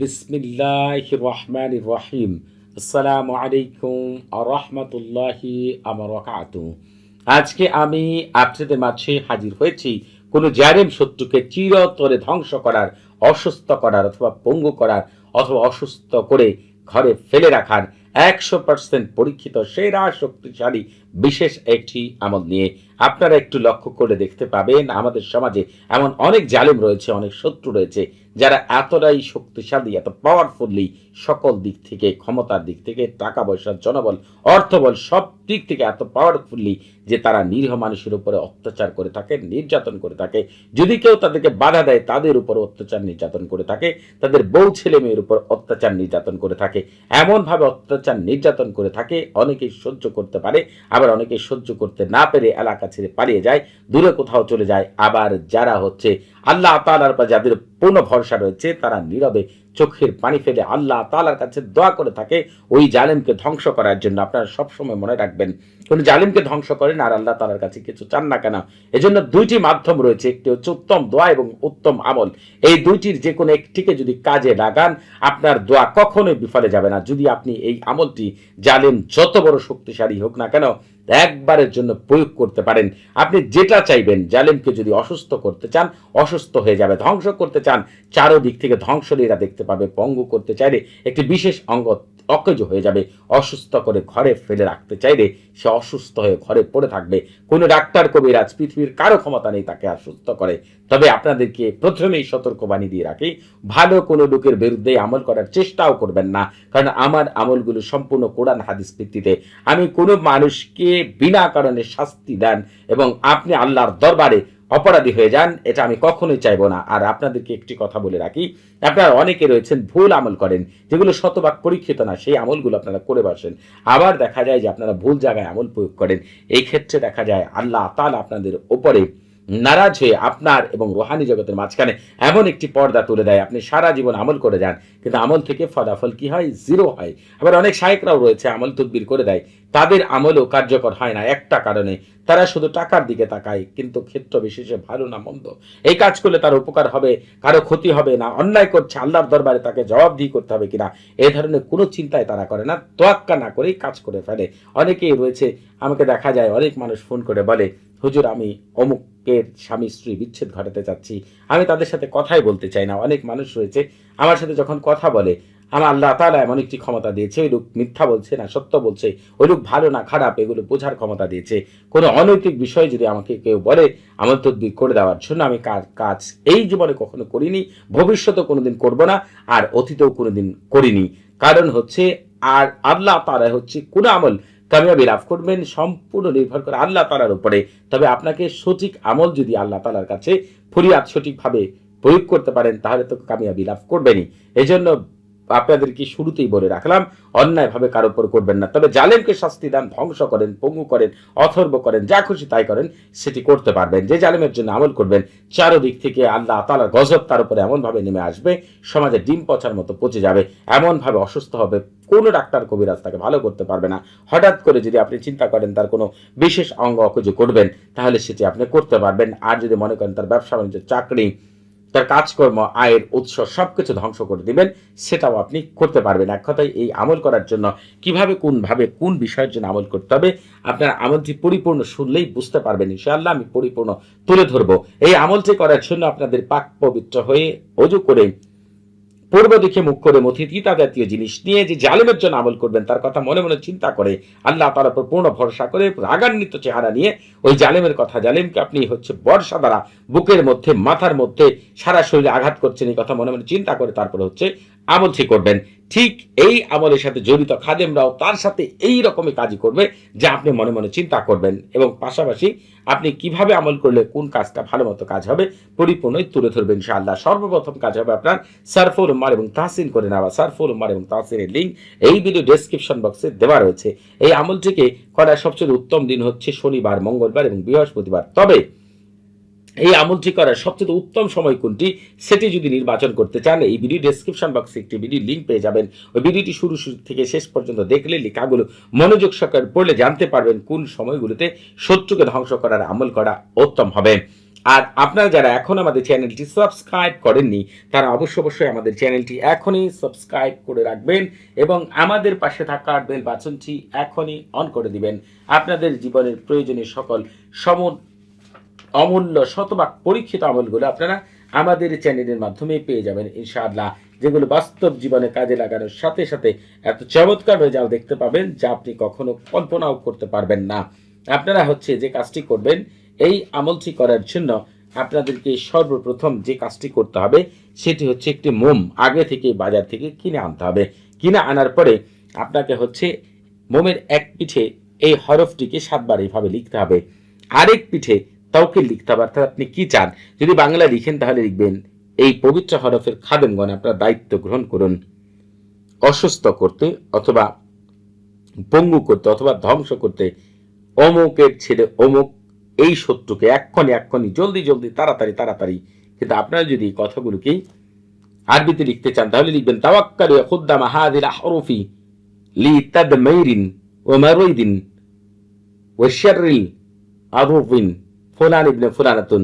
বিসমিল্লাহ রহমান রহিম আসসালামু আলাইকুম রহমতুল্লাহি আমরকাত আজকে আমি আপনাদের মাঝে হাজির হয়েছি কোনো জারেম শত্রুকে চিরতরে ধ্বংস করার, অসুস্থ করার অথবা পঙ্গু করার অথবা অসুস্থ করে ঘরে ফেলে রাখার একশো পার্সেন্ট পরীক্ষিত সেরা শক্তিশালী বিশেষ একটি আমল নিয়ে আপনারা একটু লক্ষ্য করে দেখতে পাবেন। আমাদের সমাজে এমন অনেক জালেম রয়েছে, অনেক শত্রু রয়েছে যারা এতটাই শক্তিশালী, এত পাওয়ারফুললি সকল দিক থেকে, ক্ষমতার দিক থেকে, টাকা পয়সা, জনবল, অর্থবল, সব দিক থেকে এত পাওয়ারফুললি যে তারা নিরীহ মানুষের উপরে অত্যাচার করে থাকে, নির্যাতন করে থাকে। যদি কেউ তাদেরকে বাধা দেয়, তাদের উপর অত্যাচার নির্যাতন করে থাকে, তাদের বউ ছেলে মেয়ের উপর অত্যাচার নির্যাতন করে থাকে। এমনভাবে অত্যাচার নির্যাতন করে থাকে, অনেকেই সহ্য করতে পারে, আবার অনেকেই সহ্য করতে না পেরে এলাকা ছেড়ে পালিয়ে যায়, দূরে কোথাও চলে যায়। আবার যারা হচ্ছে আল্লাহ তালার পর যাদের পূর্ণ ভরসা রয়েছে, তারা নীরবে চোখের পানি ফেলে আল্লাহ তালার কাছে দোয়া করে থাকে, ওই জালেমকে ধ্বংস করার জন্য। আপনারা সবসময় মনে রাখবেন, কোন জালিমকে ধ্বংস করেন আর আল্লাহ তালার কাছে কিছু চান না কেন? এজন্য দুইটি মাধ্যম রয়েছে, একটি হচ্ছে উত্তম দোয়া এবং উত্তম আমল। এই দুইটির যে কোনো একটিকে যদি কাজে লাগান, আপনার দোয়া কখনোই বিফলে যাবে না। যদি আপনি এই আমলটি জালিম যত বড় শক্তিশালী হোক না কেন একবারের জন্য প্রয়োগ করতে পারেন। আপনি যেটা চাইবেন, জালেমকে যদি অসুস্থ করতে চান, অসুস্থ হয়ে যাবে, ধ্বংস করতে চান, চারোদিক থেকে ধ্বংসলীরা দেখতে পাবে, পঙ্গু করতে চাইলে একটি বিশেষ অঙ্গ অকেজ হয়ে যাবে, অসুস্থ করে ঘরে ফেলে রাখতে চাইলে সে অসুস্থ হয়ে ঘরে পড়ে থাকবে। কোনো ডাক্তার, কবিরাজ পৃথিবীর কারও ক্ষমতা নেই, তাকে আর সুস্থ করে। তবে আপনাদেরকে প্রথমেই সতর্কবাণী দিয়ে রাখি, ভালো কোনো লোকের বিরুদ্ধে আমল করার চেষ্টাও করবেন না, কারণ আমার আমলগুলো সম্পূর্ণ কোরআন হাদিস ভিত্তিতে। আমি কোনো মানুষকে বিনা কারণে শাস্তি দেন এবং আপনি আল্লাহর দরবারে অপরাধী হয়ে যান, এটা আমি কখনোই চাইব না। আর আপনাদেরকে একটি কথা বলে রাখি, আপনারা অনেকে রয়েছেন, ভুল আমল করেন, যেগুলো শতভাগ পরীক্ষিত না, সেই আমলগুলো আপনারা করে বসেন। আবার দেখা যায় যে আপনারা ভুল জায়গায় আমল প্রয়োগ করেন, এই ক্ষেত্রে দেখা যায় আল্লাহ তাল আপনাদের ওপরে নারাজ হয়ে আপনার এবং রোহানি জগতের মাঝখানে এমন একটি পর্দা তুলে দেয়। আপনি সারা জীবন আমল করে যান, কিন্তু আমল থেকে ফলাফল কি হয়? জিরো হয়। আবার অনেক শায়করাও রয়েছে আমল তদবির করে দেয়। তাদের আমলও কার্যকর হয় না একটা কারণে। তারা শুধু টাকার দিকে তাকায়, কিন্তু ক্ষেত্র বিশেষে ভালো না মন্দ। এই কাজ করলে তার উপকার হবে, কারও ক্ষতি হবে না। অন্যায় করছে, আল্লাহর দরবারে তাকে জবাবদিহি করতে হবে কিনা, এ ধরনের কোনো চিন্তায় তারা করে না। তোয়াক্কা না করেই কাজ করে ফেলে। অনেকেই রয়েছে, আমাকে দেখা যায়, অনেক মানুষ ফোন করে বলে হুজুর, আমি অমুকের স্বামী স্ত্রী বিচ্ছেদ ঘটাতে চাচ্ছি। আমি তাদের সাথে কথাই বলতে চাই না। অনেক মানুষ রয়েছে, আমার সাথে যখন কথা বলে, আমার আল্লাহ তালা এমন একটি ক্ষমতা দিয়েছে, ওই লোক মিথ্যা বলছে না, সত্য বলছে, ওই লোক ভালো না খারাপ, এগুলো বোঝার ক্ষমতা দিয়েছে। কোনো অনৈতিক বিষয় যদি আমাকে কেউ বলে, আমার তদ্বির করে দেওয়ার জন্য আমি কাজ এই জীবনে কখনো করিনি ভবিষ্যতে কোনোদিন করব না, আর অতীতেও কোনোদিন করিনি। কারণ হচ্ছে, আর আল্লাহ তারা হচ্ছে কোনো আমল কামিয়াবি লাভ করবেন, সম্পূর্ণ নির্ভর করে আল্লাহ তালার উপরে। তবে আপনাকে সঠিক আমল যদি আল্লাহ তালার কাছে ফরিয়াদ সঠিকভাবে প্রয়োগ করতে পারেন, তাহলে তো কামিয়াবি লাভ করবেনই। এই জন্য আপনাদেরকে শুরুতেই বলে রাখলাম, অন্যায়ভাবে কারও উপর করবেন না। তবে জালেমকে শাস্তি দান, ধ্বংস করেন, পঙ্গু করেন, অথর্ব করেন, যা খুশি তাই করেন, সেটি করতে পারবেন। যে জালেমের জন্য আমল করবেন, চারোদিক থেকে আল্লাহ তালার গজব তার উপরে এমনভাবে নেমে আসবে, সমাজে ডিম পচার মতো পচে যাবে, এমনভাবে অসুস্থ হবে, কোনো ডাক্তার কবিরাজ তাকে ভালো করতে পারবে না। হঠাৎ করে যদি আপনি চিন্তা করেন তার কোনো বিশেষ অঙ্গ অকুজু করবেন, তাহলে সেটি আপনি করতে পারবেন। আর যদি মনে করেন তার ব্যবসা বাণিজ্য চাকরি তার কাজকর্ম, আয়ের উৎস সব কিছু ধ্বংস করে দিবেন, সেটাও আপনি করতে পারবেন। এক কথায় এই আমল করার জন্য কীভাবে, কোনভাবে, কোন বিষয়ের জন্য আমল করতে হবে, আপনার আমলটি পরিপূর্ণ শুনলেই বুঝতে পারবেন। ইনশাআল্লাহ আমি পরিপূর্ণ তুলে ধরবো। এই আমলটি করার জন্য আপনাদের পাক পবিত্র হয়ে অজু করে পূর্ব দিকে মুখ করে মথি তিতা জাতীয় জিনিস নিয়ে যে জালেমের জন্য আমল করবেন, তার কথা মনে মনে চিন্তা করে আল্লাহ তার উপর পূর্ণ ভরসা করে রাগান্বিত চেহারা নিয়ে ওই জালেমের কথা, জালেমকে আপনি হচ্ছে বর্ষা দ্বারা বুকের মধ্যে, মাথার মধ্যে সারা শরীরে আঘাত করছেন এই কথা মনে মনে চিন্তা করে তারপরে হচ্ছে আমল ঠিক করবেন। ঠিক এই আমলের সাথে জড়িত খাদেমরাও তার সাথে এই রকমই কাজই করবে যা আপনি মনে মনে চিন্তা করবেন এবং পাশাপাশি আপনি কীভাবে আমল করলে কোন কাজটা ভালো মতো কাজ হবে পরিপূর্ণই তুলে ধরবেন ইনশাআল্লাহ। সর্বপ্রথম কাজ হবে আপনার সারফুল উম্মার এবং তাহসিন করে নেওয়া। সারফুল উম্মার এবং তাহসিনের লিঙ্ক এই ভিডিও ডেসক্রিপশন বক্সে দেওয়া রয়েছে। এই আমলটিকে করার সবচেয়ে উত্তম দিন হচ্ছে শনিবার, মঙ্গলবার এবং বৃহস্পতিবার। তবে এই আমলটি করার সবচেয়ে উত্তম সময় কোনটি সেটি যদি নির্বাচন করতে চান, এই ভিডিও ডেসক্রিপশন বক্সে একটি ভিডিও লিঙ্ক পেয়ে যাবেন। ওই ভিডিওটি শুরু শুরু থেকে শেষ পর্যন্ত দেখলে লেখাগুলো মনোযোগ সহকারে পড়লে জানতে পারবেন কোন সময়গুলোতে শত্রুকে ধ্বংস করার আমল করা উত্তম হবে। আর আপনারা যারা এখন আমাদের চ্যানেলটি সাবস্ক্রাইব করেননি, তারা অবশ্য অবশ্যই আমাদের চ্যানেলটি এখনই সাবস্ক্রাইব করে রাখবেন এবং আমাদের পাশে থাকা বেল বাচনটি এখনই অন করে দিবেন। আপনাদের জীবনের প্রয়োজনীয় সকল সম অমূল্য শতভাগ পরীক্ষিত আমলগুলো আপনারা আমাদের চ্যানেলের মাধ্যমে পেয়ে যাবেন, ইনশাআল্লাহ। যেগুলো বাস্তব জীবনে কাজে লাগানোর সাথে সাথে এত চমৎকার রেজাল্ট দেখতে পাবেন, যা আপনি কখনো কল্পনাও করতে পারবেন না। আপনারা হচ্ছে যে কাজটি করবেন, এই আমলটি করার জন্য আপনাদেরকে সর্বপ্রথম যে কাজটি করতে হবে, সেটি হচ্ছে একটি মোম আগে থেকে বাজার থেকে কিনে আনতে হবে। কিনে আনার পরে আপনাকে হচ্ছে মোমের এক পিঠে এই হরফটিকে সাতবার এইভাবে লিখতে হবে। আরেক পিঠে তাওকে লিখতে হবে, অর্থাৎ আপনি কি চান? যদি বাংলা লিখেন তাহলে লিখবেন, এই পবিত্র হরফের খাদেমগণ আপনার দায়িত্ব গ্রহণ করুন। অসুস্থ করতে অথবা পঙ্গু করতে অথবা ধ্বংস করতে অমুকের ছেলে অমুক, এই শত্রুকে এক্ষণে এক্ষণে জলদি জলদি, তাড়াতাড়ি তাড়াতাড়ি। কিন্তু আপনারা যদি এই কথাগুলোকেই আরবিতে লিখতে চান, তাহলে লিখবেন, তাওয়াক্কালু খুদ্দাম হাদিল আহরফি লি তাদমাইরিন ও মারুইদিন ও আরুফিন। ফুলান ইবনে ফুলানাতুন।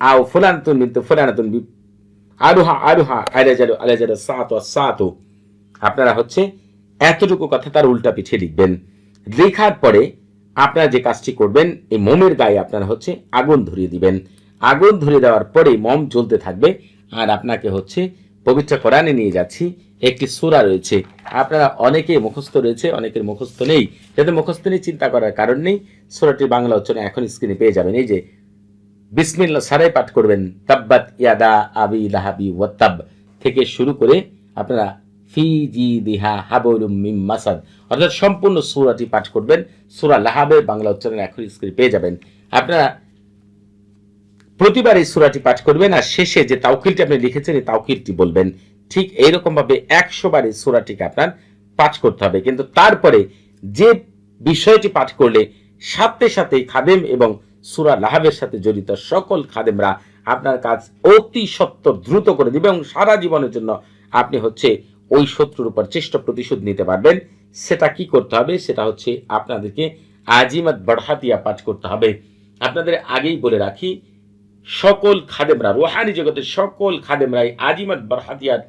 আও ফুলানাতুন বিনতে ফুলানাতুন আরুহা আরুহা আলাজালু আলাজালু সাতু সাতু আপনারা হচ্ছে এতটুকু কথা তার উল্টা পিঠে লিখবেন। লেখার পরে আপনারা যে কাজটি করবেন, এই মোমের গায়ে আপনারা হচ্ছে আগুন ধরিয়ে দিবেন। আগুন ধরিয়ে দেওয়ার পরে মম জ্বলতে থাকবে আর আপনাকে হচ্ছে পবিত্র কোরআনে নিয়ে যাচ্ছি। একটি সূরা রয়েছে। আপনারা অনেকে মুখস্থ রয়েছে, অনেকের মুখস্থ নেই। যাতে মুখস্থ নিয়ে চিন্তা করার কারণ নেই। সূরাটির বাংলা উচ্চারণ এখন স্ক্রিনে পেয়ে যাবেন। এই যে বিসমিল্লা সারাই পাঠ করবেন। তাব্বাত ইয়াদা আবি লাহাবি ওয়াত্তাব থেকে শুরু করে আপনারা ফি জি দিহা হাবুলুম মিম মাসাদ। অর্থাৎ সম্পূর্ণ সূরাটি পাঠ করবেন। সুরা লাহাবের বাংলা উচ্চারণ এখন স্ক্রিনে পেয়ে যাবেন। আপনারা প্রতিবার এই সূরাটি পাঠ করবেন আর শেষে যে তাওকিলটি আপনি লিখেছেন, এই তাওকিলটি বলবেন। ঠিক এইরকম ভাবে একশো বার এই সূরাটিকে আপনার পাঠ করতে হবে। কিন্তু তারপরে যে বিষয়টি পাঠ করলে সাথে সাথে খাদেম এবং সুরা লাহাবের সাথে জড়িত সকল খাদেমরা আপনার কাজ অতি সত্তর দ্রুত করে দিবে এবং সারা জীবনের জন্য আপনি হচ্ছে ওই শত্রুর উপর চেষ্টা প্রতিশোধ নিতে পারবেন। সেটা কি করতে হবে? সেটা হচ্ছে আপনাদেরকে আজিমত বড়হাতিয়া পাঠ করতে হবে। আপনাদের আগেই বলে রাখি সকল খাদেমরা রোহানি জগতের সকল খাদেমরাই আজিমাত বারহাতিয়ার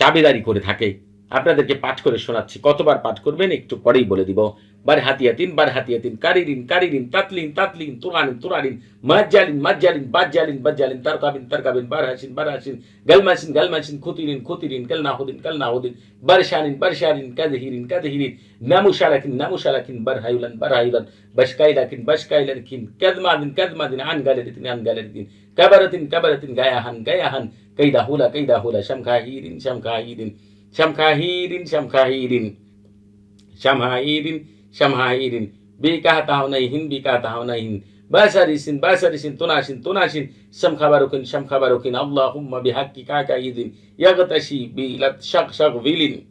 দাবিদারি করে থাকে। আপনাদেরকে পাঠ করে শোনাচ্ছি। কতবার পাঠ করবেন একটু পরেই বলে দিব। বার হাতিয়াতিন বার হাতিয়াতিন কারিরিন কারিরিন তাতলিন তাতলিন, তুরানিন তুরানিন, মাজ্জালিন মাজ্জালিন, বাজ্জালিন বাজ্জালিন, তারকাবিন তারকাবিন বার হাসিন বার হাসিন গালমাসিন গালমাসিন, খুতিরিন খুতিরিন কালনাহুদিন কালনাহুদিন বারশানিন বারশানিন, কাদহিরিন কাদহিরিন, নামুশালাকিন নামুশালাকিন বার হাইলান বার হাইলান বাশকাইলাকিন বাশকাইলাকিন, কাদমাদিন কাদমাদিন আন গালারিতিন আন গালারিতিন কাবারাতিন কাবারাতিন, গায়াহান গায়াহান شمخا هيرين شمخا هيرين شمها هيرين شمها هيرين بيكا تاونين بيكا تاونين باسرسن باسرسن تناشن تناشن شم خبركن شم خبركن اللهم بحقك عكايد يغتشي بلت شق شق ويلين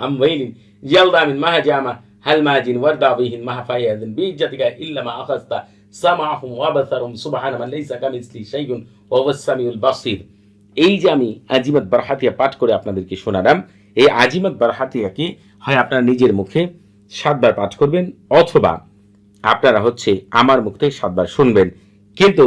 أم ويلين جلدا من ما جامع هل ماجن وردا بهن ما فايدن بيجتك إلا ما أخذت سمعهم وبصرهم سبحان من ليس كمثلي شيء وهو السميع البصير এই যে আমি আজিমত বারহাতিয়া পাঠ করে আপনাদেরকে শোনালাম, এই আজিমত বারহাতিয়াকে হয় আপনারা নিজের মুখে সাতবার পাঠ করবেন অথবা আপনারা হচ্ছে আমার মুখ থেকে সাতবার শুনবেন। কিন্তু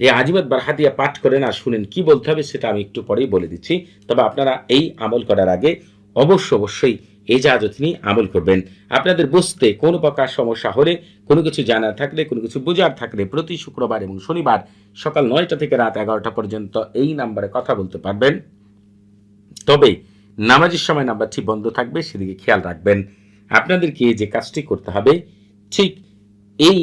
এই আজিমত বারহাতিয়া পাঠ করেন আর শুনেন কি বলতে হবে সেটা আমি একটু পরেই বলে দিচ্ছি। তবে আপনারা এই আমল করার আগে অবশ্য অবশ্যই এই জাহাজত নিয়ে আমল করবেন। আপনাদের বুঝতে কোনো প্রকার সমস্যা হলে, কোনো কিছু জানার থাকলে, কোনো কিছু বোঝার থাকলে প্রতি শুক্রবার এবং শনিবার সকাল নয়টা থেকে রাত এগারোটা পর্যন্ত এই নাম্বারে কথা বলতে পারবেন। তবে নামাজের সময় নাম্বারটি বন্ধ থাকবে, সেদিকে খেয়াল রাখবেন। আপনাদেরকে যে কাজটি করতে হবে, ঠিক এই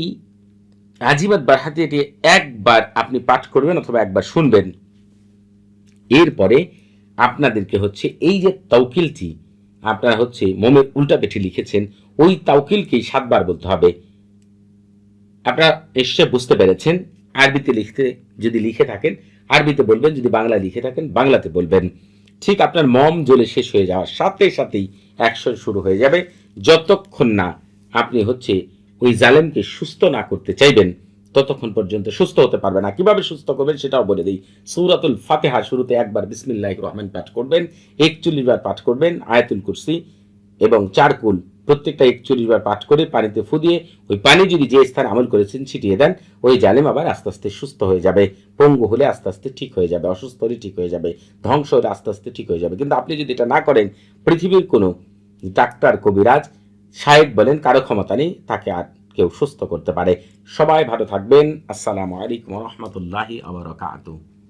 আজিবাদ বারহাতিটি একবার আপনি পাঠ করবেন অথবা একবার শুনবেন। এরপরে আপনাদেরকে হচ্ছে এই যে তৌকিলটি আপনারা হচ্ছে মোমের উল্টা পেঠে লিখেছেন, ওই তাওকিলকেই সাতবার বলতে হবে। আপনারা নিশ্চয় বুঝতে পেরেছেন, আরবিতে লিখতে যদি লিখে থাকেন, আরবিতে বলবেন, যদি বাংলা লিখে থাকেন, বাংলাতে বলবেন। ঠিক আপনার মম জ্বলে শেষ হয়ে যাওয়ার সাথে সাথেই অ্যাকশন শুরু হয়ে যাবে। যতক্ষণ না আপনি হচ্ছে ওই জালেমকে সুস্থ না করতে চাইবেন ততক্ষণ পর্যন্ত সুস্থ হতে পারবে না। কীভাবে সুস্থ করবেন সেটাও বলে দিই। সৌরাতুল ফাতেহা শুরুতে একবার বিসমিল্লাহ রহমান পাঠ করবেন, একচল্লিশ বার পাঠ করবেন, আয়াতুল কুরসি এবং চারকুল প্রত্যেকটা একচল্লিশ বার পাঠ করে পানিতে ফু দিয়ে ওই পানি যদি যে স্থানে আমল করেছেন ছিটিয়ে দেন, ওই জালেম আবার আস্তে আস্তে সুস্থ হয়ে যাবে। পঙ্গু হলে আস্তে আস্তে ঠিক হয়ে যাবে, অসুস্থ হলে ঠিক হয়ে যাবে, ধ্বংস হলে আস্তে আস্তে ঠিক হয়ে যাবে। কিন্তু আপনি যদি এটা না করেন, পৃথিবীর কোনো ডাক্তার, কবিরাজ সাহেব বলেন, কারও ক্ষমতা নেই, তাকে আর কেউ সুস্থ করতে পারে। সবাই ভালো থাকবেন। আসসালামু আলাইকুম রহমতুল্লাহি আবরকাতু